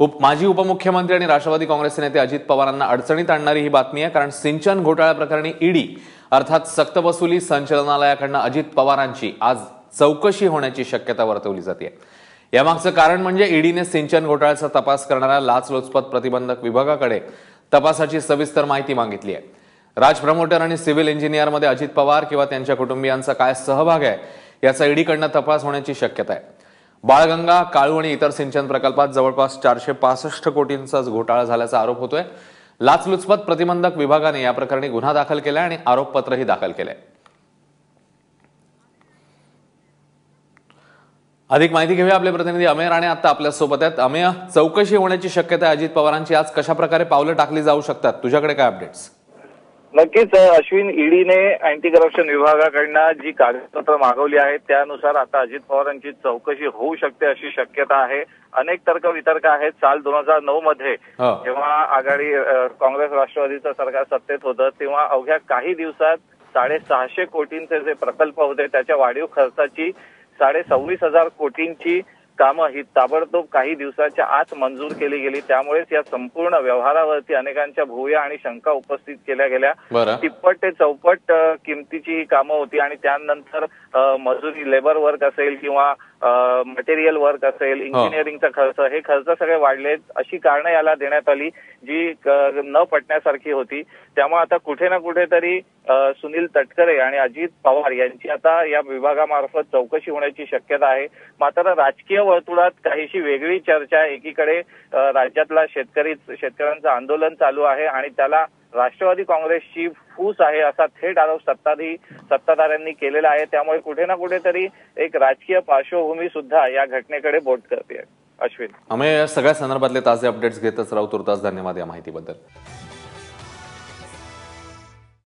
उप माजी उपमुख्यमंत्री आणि राष्ट्रवादी काँग्रेसचे नेते अजित पवारांना अडचणीत आणणारी ही बातमी आहे कारण सिंचन घोटाळ्याप्रकरणी ईडी अर्थात सक्तवसुली संचालनालयाकडनं अजित पवारांची आज चौकशी होण्याची शक्यता वर्तवली जाते. यामागचं कारण म्हणजे ईडीने सिंचन घोटाळ्याचा तपास करणाऱ्या लाचलुचपत प्रतिबंधक विभागाकडे तपासाची सविस्तर माहिती मागितली आहे. राज प्रमोटर आणि सिव्हिल इंजिनियरमध्ये अजित पवार किंवा त्यांच्या कुटुंबियांचा काय सहभाग आहे याचा ईडीकडनं तपास होण्याची शक्यता आहे. बाळगंगा काळू आणि इतर सिंचन प्रकल्पात जवळपास चारशे पासष्ट कोटींचा घोटाळा झाल्याचा आरोप होतोय. लाचलुचपत प्रतिबंधक विभागाने या प्रकरणी गुन्हा दाखल केलाय आणि आरोपपत्रही दाखल केलंय. अधिक माहिती घेऊया आपले प्रतिनिधी अमेय राणे आता आपल्यासोबत आहेत. अमेय चौकशी होण्याची शक्यता अजित पवारांची आज कशा प्रकारे पावलं टाकली जाऊ शकतात? तुझ्याकडे काय अपडेट्स नक्कीच अश्विन ईडीने अँटी करप्शन विभागाकडनं जी कागदपत्र मागवली आहेत त्यानुसार आता अजित पवारांची चौकशी होऊ शकते अशी शक्यता आहे अनेक तर्क वितर्क आहेत साल दोन हजार नऊ मध्ये. जेव्हा आघाडी काँग्रेस राष्ट्रवादीचं सरकार सत्तेत होतं तेव्हा अवघ्या काही दिवसात साडेसहाशे कोटींचे जे प्रकल्प होते त्याच्या वाढीव खर्चाची साडे सव्वीस हजार कोटींची कामं ही ताबडतोब काही दिवसाच्या आत मंजूर केली गेली. त्यामुळेच या संपूर्ण व्यवहारावरती अनेकांच्या भूया आणि शंका उपस्थित केल्या गेल्या. तिप्पट ते चौपट किमतीची ही कामं होती आणि त्यानंतर मजुरी लेबर वर्क असेल किंवा मटेरियल वर्क असेल इंजिनिअरिंगचा खर्च हे खर्च सगळे वाढलेत अशी कारणं याला देण्यात आली जी न पटण्यासारखी होती. त्यामुळे आता कुठे ना कुठेतरी सुनील तटकरे आणि अजित पवार यांची आता या विभागामार्फत चौकशी होण्याची शक्यता आहे. मात्र राजकीय वर्तुळात काहीशी वेगळी चर्चा एकीकडे राज्यातला शेतकरी शेतकऱ्यांचं आंदोलन चालू आहे आणि त्याला राष्ट्रवादी काँग्रेसची फूस आहे असा थेट आरोप सत्ताधी सत्ताधाऱ्यांनी केलेला आहे. त्यामुळे कुठे ना कुठेतरी एक राजकीय पार्श्वभूमी सुद्धा या घटनेकडे बोट करते. अश्विन. आम्ही या सगळ्या संदर्भातले ताजे अपडेट्स घेतच राहू. तुर्तास धन्यवाद या माहितीबद्दल.